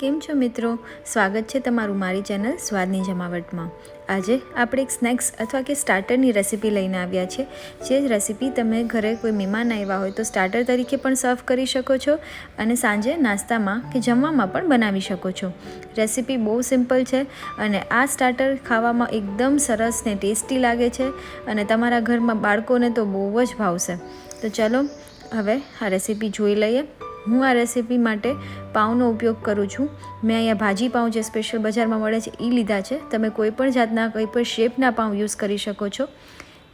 કેમ છો મિત્રો? સ્વાગત છે તમારું મારી ચેનલ સ્વાદની જમાવટમાં. આજે આપણે એક સ્નેક્સ અથવા કે સ્ટાર્ટરની રેસીપી લઈને આવ્યા છે. જે રેસીપી તમે ઘરે કોઈ મહેમાન આવ્યા હોય તો સ્ટાર્ટર તરીકે પણ સર્વ કરી શકો છો અને સાંજે નાસ્તામાં કે જમવામાં પણ બનાવી શકો છો. રેસીપી બહુ સિમ્પલ છે અને આ સ્ટાર્ટર ખાવામાં એકદમ સરસ ને ટેસ્ટી લાગે છે અને તમારા ઘરમાં બાળકોને તો બહુ જ ભાવશે. તો ચલો, હવે આ રેસીપી જોઈ લઈએ. હું આ રેસીપી માટે પાઉંનો ઉપયોગ કરું છું. મેં અહીંયા ભાજી પાઉં જે સ્પેશિયલ બજારમાં મળે છે એ લીધા છે. તમે કોઈપણ જાતના, કોઈ પણ શેપના પાઉં યુઝ કરી શકો છો.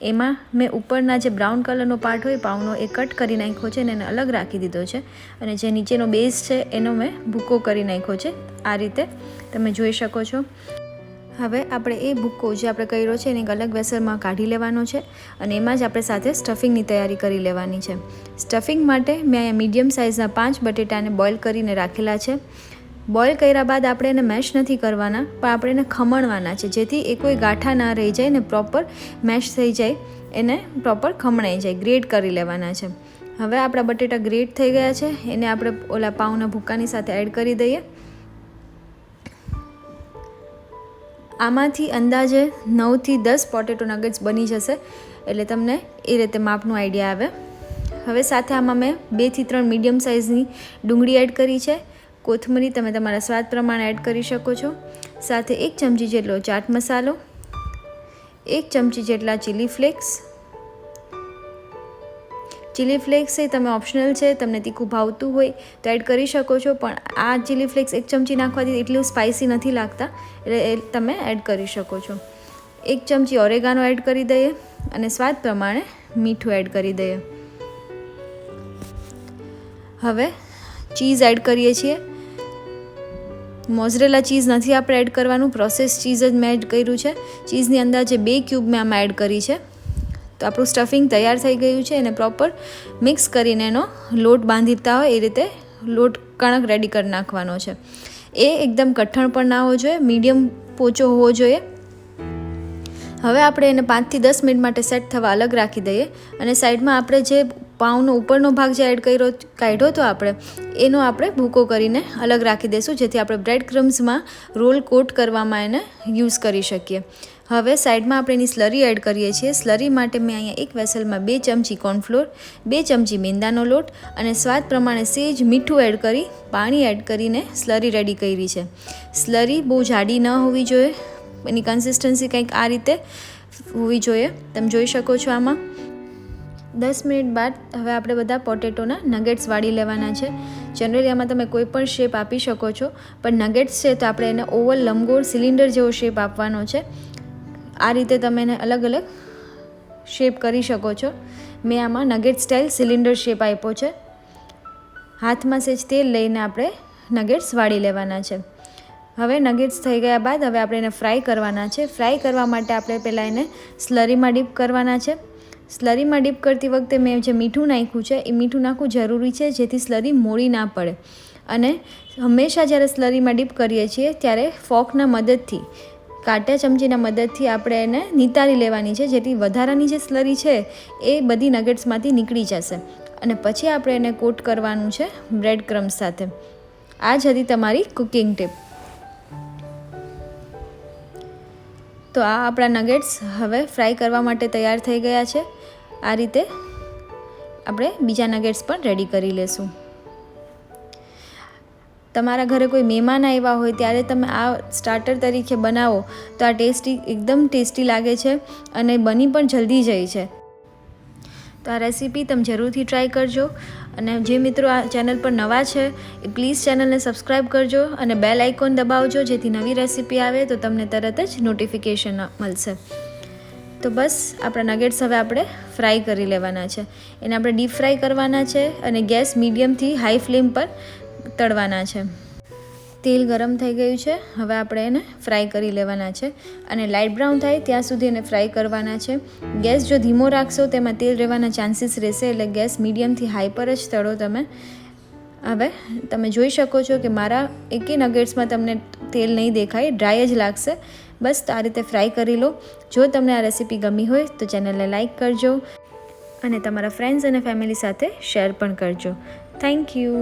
એમાં મેં ઉપરના જે બ્રાઉન કલરનો પાર્ટ હોય, પાઉંનો એ કટ કરી નાખ્યો છે અને એને અલગ રાખી દીધો છે. અને જે નીચેનો બેઝ છે, એનો મેં ભૂકો કરી નાખ્યો છે. આ રીતે તમે જોઈ શકો છો. હવે આપણે એ ભૂક્કો જે આપણે કર્યો છે એને એક અલગ વેસરમાં કાઢી લેવાનો છે અને એમાં જ આપણે સાથે સ્ટફિંગની તૈયારી કરી લેવાની છે. સ્ટફિંગ માટે મેં અહીંયા મીડિયમ સાઇઝના પાંચ બટેટાને બોઇલ કરીને રાખેલા છે. બોઇલ કર્યા બાદ આપણે એને મેશ નથી કરવાના, પણ આપણે એને ખમણવાના છે, જેથી એ કોઈ ગાંઠા ના રહી જાય ને પ્રોપર મેશ થઈ જાય, એને પ્રોપર ખમણાઈ જાય ગ્રેડ કરી લેવાના છે. હવે આપણા બટેટા ગ્રેડ થઈ ગયા છે, એને આપણે ઓલા પાઉના ભૂક્કાની સાથે એડ કરી દઈએ. આમાંથી અંદાજે નવથી દસ પોટેટો નગેટ્સ બની જશે. એટલે તમને એ રીતે માપનું આઈડિયા આવે. હવે સાથે આમાં મેં બેથી ત્રણ મીડિયમ સાઇઝની ડુંગળી એડ કરી છે. કોથમરી તમે તમારા સ્વાદ પ્રમાણે એડ કરી શકો છો. સાથે એક ચમચી જેટલો ચાટ મસાલો, એક ચમચી જેટલા ચીલી ફ્લેક્સ ચીલી ફ્લેક્સ એ તમે ઓપ્શનલ છે, તમને તીખું ભાવતું હોય તો એડ કરી શકો છો, પણ આ ચીલી ફ્લેક્સ એક ચમચી નાખવાથી એટલું સ્પાઇસી નથી લાગતા, એટલે એ તમે એડ કરી શકો છો. એક ચમચી ઓરેગાનો એડ કરી દઈએ અને સ્વાદ પ્રમાણે મીઠું એડ કરી દઈએ. હવે ચીઝ એડ કરીએ છીએ. મોઝરેલા ચીઝ નથી આપણે એડ કરવાનું પ્રોસેસ ચીઝ જ મેં એડ કર્યું છે. ચીઝની અંદાજે બે ક્યુબ મેં આમાં એડ કરી છે. તો આપણું સ્ટફિંગ તૈયાર થઈ ગયું છે એને પ્રોપર મિક્સ કરીને એનો લોટ બાંધીતા હોય એ રીતે લોટ કણક રેડી કરી નાખવાનો છે. એ એકદમ કઠણ પણ ના હોવો જોઈએ મીડિયમ પોચો હોવો જોઈએ. હવે આપણે એને પાંચથી દસ મિનિટ માટે સેટ થવા અલગ રાખી દઈએ અને સાઈડમાં આપણે જે પાઉનો ઉપરનો ભાગ જે એડ કર્યો, કાઢ્યો હતો આપણે, એનો આપણે ભૂકો કરીને અલગ રાખી દઈશું જેથી આપણે બ્રેડ ક્રમ્સમાં રોલ કોટ કરવામાં એને યુઝ કરી શકીએ. હવે સાઈડમાં આપણે એની સ્લરી એડ કરીએ છીએ. સ્લરી માટે મેં અહીંયા એક વેસલમાં બે ચમચી કોર્નફ્લોર બે ચમચી મેંદાનો લોટ અને સ્વાદ પ્રમાણે સેજ મીઠું એડ કરી, પાણી એડ કરીને સ્લરી રેડી કરી છે. સ્લરી બહુ જાડી ન હોવી જોઈએ. એની કન્સિસ્ટન્સી કંઈક આ રીતે હોવી જોઈએ. તમે જોઈ શકો છો આમાં. દસ મિનિટ બાદ હવે આપણે બધા પોટેટોના નગેટ્સ વાળી લેવાના છે. જનરલી આમાં તમે કોઈ પણ શેપ આપી શકો છો, પણ નગેટ્સ છે તો આપણે એને ઓવલ લંબગોળ સિલિન્ડર જેવો શેપ આપવાનો છે. આ રીતે તમે એને અલગ અલગ શેપ કરી શકો છો. મેં આમાં નગેટ સ્ટાઇલ સિલિન્ડર શેપ આપ્યો છે. હાથમાં સેજ તેલ લઈને આપણે નગેટ્સ વાળી લેવાના છે. હવે નગેટ્સ થઈ ગયા બાદ હવે આપણે એને ફ્રાય કરવાના છે. ફ્રાય કરવા માટે આપણે પહેલાં એને સ્લરીમાં ડીપ કરવાના છે. સ્લરીમાં ડીપ કરતી વખતે મેં જે મીઠું નાખ્યું છે, એ મીઠું નાખવું જરૂરી છે જેથી સ્લરી મોડી ના પડે. અને હંમેશા જ્યારે સ્લરીમાં ડીપ કરીએ છીએ ત્યારે ફોકના મદદથી, કાંટા ચમચીના મદદથી આપણે એને નિતારી લેવાની છે જેથી વધારાની જે સ્લરી છે એ બધી નગેટ્સમાંથી નીકળી જશે. અને પછી આપણે એને કોટ કરવાનું છે બ્રેડ ક્રમ્સ સાથે. આ જ હતી તમારી કુકિંગ ટીપ. તો આ આપણા નગેટ્સ હવે ફ્રાય કરવા માટે તૈયાર થઈ ગયા છે. આ રીતે આપણે બીજા નગેટ્સ પણ રેડી કરી લેશું. તમારા ઘરે કોઈ મહેમાન આવ્યા હોય ત્યારે તમે આ સ્ટાર્ટર તરીકે બનાવો તો આ ટેસ્ટી એકદમ ટેસ્ટી લાગે છે અને બની પણ જલ્દી જાય છે. તો આ રેસીપી તમે જરૂરથી ટ્રાય કરજો અને જે મિત્રો આ ચેનલ પર નવા છે એ પ્લીઝ ચેનલને સબસ્ક્રાઈબ કરજો અને બેલ આઇકોન દબાવજો જેથી નવી રેસીપી આવે તો તમને તરત જ નોટિફિકેશન મળશે. તો બસ આપણા નગેટ્સ હવે આપણે ફ્રાય કરી લેવાના છે. એને આપણે ડીપ ફ્રાય કરવાના છે અને ગેસ મીડિયમથી હાઈ ફ્લેમ પર તળવાના છે. તેલ ગરમ થઈ ગયું છે. હવે આપણે એને ફ્રાય કરી લેવાના છે અને લાઇટ બ્રાઉન થાય ત્યાં સુધી એને ફ્રાય કરવાના છે. ગેસ જો ધીમો રાખશો તેમાં તેલ રહેવાના ચાન્સીસ રહેશે એટલે ગેસ મીડિયમથી હાઈ પર જ તળો તમે. હવે તમે જોઈ શકો છો કે મારા એકે નગેટ્સમાં તમને તેલ નહીં દેખાય ડ્રાય જ લાગશે. બસ તો આ રીતે ફ્રાય કરી લો. જો તમને આ રેસીપી ગમી હોય તો ચેનલને લાઇક કરજો અને તમારા ફ્રેન્ડ્સ અને ફેમિલી સાથે શેર પણ કરજો. Thank you